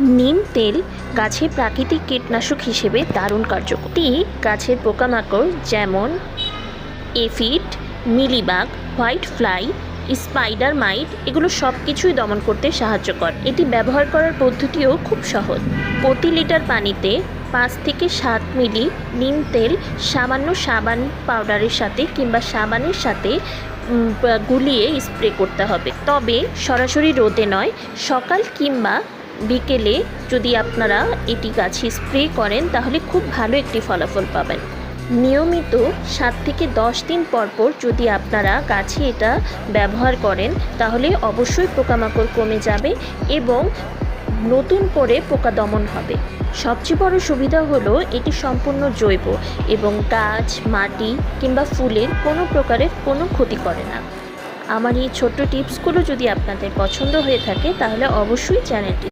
নিম তেল গাছে প্রাকৃতিক কীটনাশক হিসেবে দারুণ কার্যকর। এটি গাছের পোকামাকড় যেমন aphid, mealybug, white fly spider mite এগুলো সব কিছুই দমন করতে সাহায্য করে। এটি ব্যবহার করার পদ্ধতিও খুব সহজ। প্রতি লিটার পানিতে পাঁচ থেকে সাত মিলি নিম তেল সামান্য সাবান পাউডারের সাথে কিংবা সাবানের সাথে গুলিয়ে স্প্রে করতে হবে। তবে সরাসরি রোদে নয়, সকাল কিংবা বিকেলে যদি আপনারা এটি গাছে স্প্রে করেন, তাহলে খুব ভালো একটি ফলাফল পাবেন। নিয়মিত সাত থেকে দশ দিন পর পর যদি আপনারা গাছে এটা ব্যবহার করেন, তাহলে অবশ্যই পোকামাকড় কমে যাবে এবং নতুন করে পোকা দমন হবে। সবচেয়ে বড় সুবিধা হলো এটি সম্পূর্ণ জৈব এবং গাছ, মাটি কিংবা ফুলের কোনো প্রকারের কোনো ক্ষতি করে না। আমার এই ছোট্ট টিপসগুলো যদি আপনাদের পছন্দ হয়ে থাকে, তাহলে অবশ্যই চ্যানেলটি